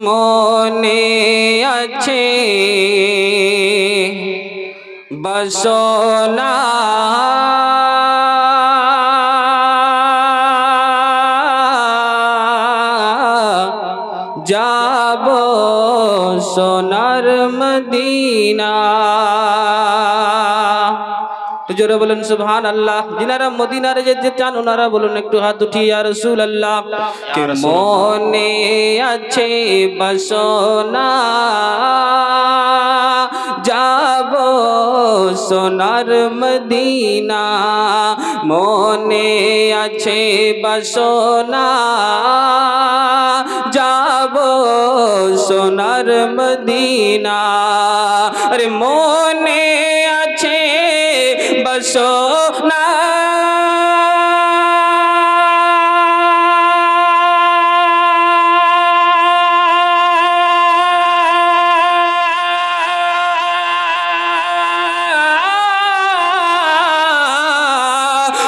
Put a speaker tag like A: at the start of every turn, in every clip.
A: মনে আছে বসনা। যাব সোনার মদিনা। জোরে বলুন সুবহান আল্লাহ যিনারা মদিনারে যেতে চান ওনারা বলুন একটু হাত উঠিয়ে আর রসুল আল্লাহ কে মনে আছে বসনা? যাব সোনার মদিনা। মনে আছে বসনা? যাব সোনার মদিনা। আরে মনে বসনা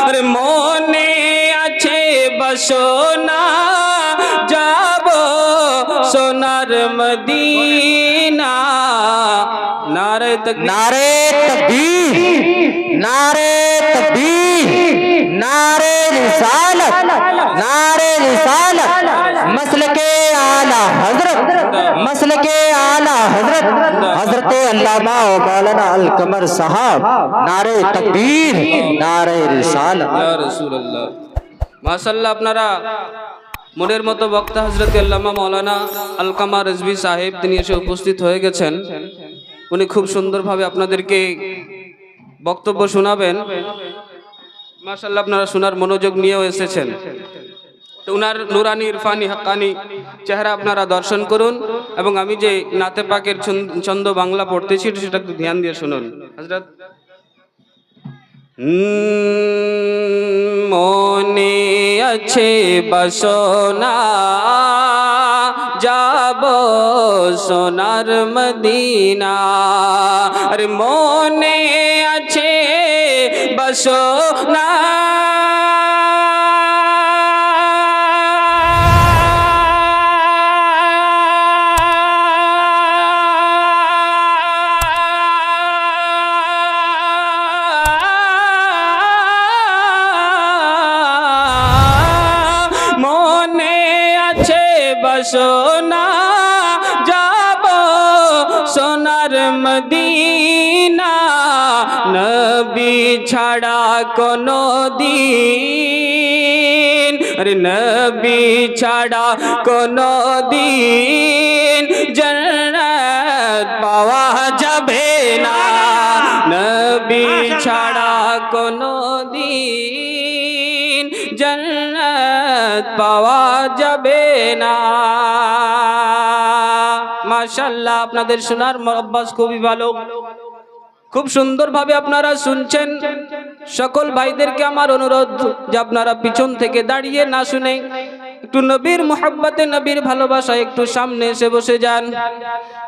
A: আরে মনে আছে বসনা যাব সোনার মদিনা। নারে তক
B: नारे रिसालत मसल के आला हजरत मसल के आला हजरत हजरत अल्लामा व मौलाना अल कमर साहब नारे तकबीर नारे रिसालत
A: ইয়া রাসূলুল্লাহ মাশাআল্লাহ আপনারা মনের মতো বক্তা হযরত আল্লামা মাওলানা আলকামা রিজভী সাহেব তিনি এসে উপস্থিত হয়ে গেছেন উনি খুব সুন্দরভাবে আপনাদেরকে বক্তব্য শোনাবেন মাশাআল্লাহ আপনারা শোনার মনোযোগ নিয়েও এসেছেন তো উনার নুরানি, ইরফানি, হাক্কানি চেহারা আপনারা দর্শন করুন এবং আমি যে নাতে পাকের ছন্দ- বাংলা পড়তেছি সেটা একটু ধ্যান দিয়ে শুনুন। হযরত মনে আছে বসনা, যাব সোনার মদিনা। আরে মনে আছে বসনা আছে বসনা যাব সোনার মদিনা নবী ছাড়া কোনো দিন আরে নবী ছাড়া কোনো দিন জন্নত পাওয়া যাবে না নবী ছাড়া কোনো দিন পাওয়া যাবে না। মাশাল্লাহ আপনাদের শোনার অভ্যাস খুবই ভালো। খুব সুন্দরভাবে আপনারা শুনছেন। সকল ভাইদেরকে আমার অনুরোধ যে আপনারা পিছন থেকে দাঁড়িয়ে না শুনে একটু নবীর মোহাব্বতে, নবীর ভালোবাসায় একটু সামনে এসে বসে যান।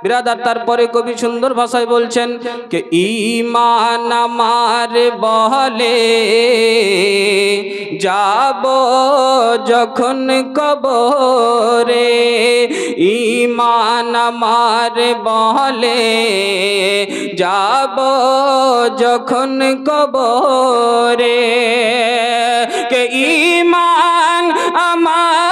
A: বিরাদার তারপরে কবি সুন্দর ভাষায় বলছেন, কে ইমান আমার বলে, যাব যখন কবরে। ইমান আমার বলে, যাব যখন কবরে। কে ইমান আমার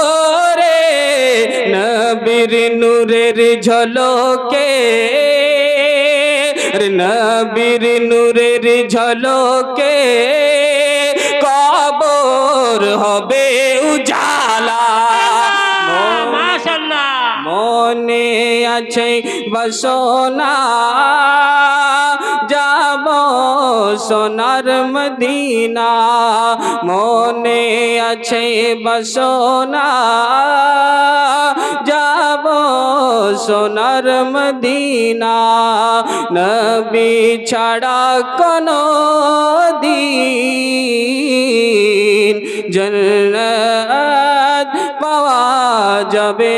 A: নবীর নূরের ঝলকে নবীর নূরের ঝলকে কবর হবে উজালা। আছে বসনা যাব সোনার মদিনা। মনে আছে বসোনা যাব সোনার মদিনা। নবী ছাড়া কোনো দিন জন্নত পাওয়া যাবে